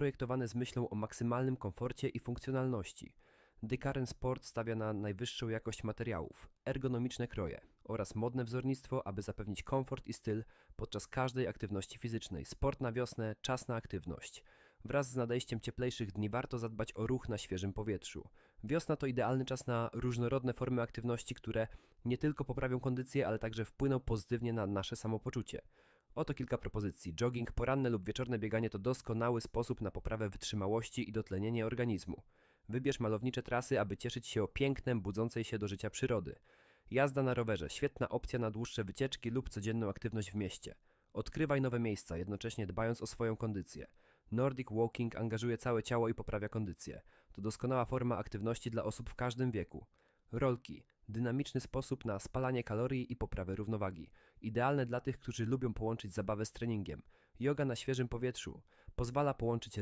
zaprojektowane z myślą o maksymalnym komforcie i funkcjonalności. Dykaren Sport stawia na najwyższą jakość materiałów, ergonomiczne kroje oraz modne wzornictwo, aby zapewnić komfort i styl podczas każdej aktywności fizycznej. Sport na wiosnę, czas na aktywność. Wraz z nadejściem cieplejszych dni warto zadbać o ruch na świeżym powietrzu. Wiosna to idealny czas na różnorodne formy aktywności, które nie tylko poprawią kondycję, ale także wpłyną pozytywnie na nasze samopoczucie. Oto kilka propozycji. Jogging, poranne lub wieczorne bieganie to doskonały sposób na poprawę wytrzymałości i dotlenienie organizmu. Wybierz malownicze trasy, aby cieszyć się pięknem budzącej się do życia przyrody. Jazda na rowerze świetna opcja na dłuższe wycieczki lub codzienną aktywność w mieście. Odkrywaj nowe miejsca, jednocześnie dbając o swoją kondycję. Nordic Walking angażuje całe ciało i poprawia kondycję. To doskonała forma aktywności dla osób w każdym wieku. Rolki dynamiczny sposób na spalanie kalorii i poprawę równowagi. Idealne dla tych, którzy lubią połączyć zabawę z treningiem. Yoga na świeżym powietrzu pozwala połączyć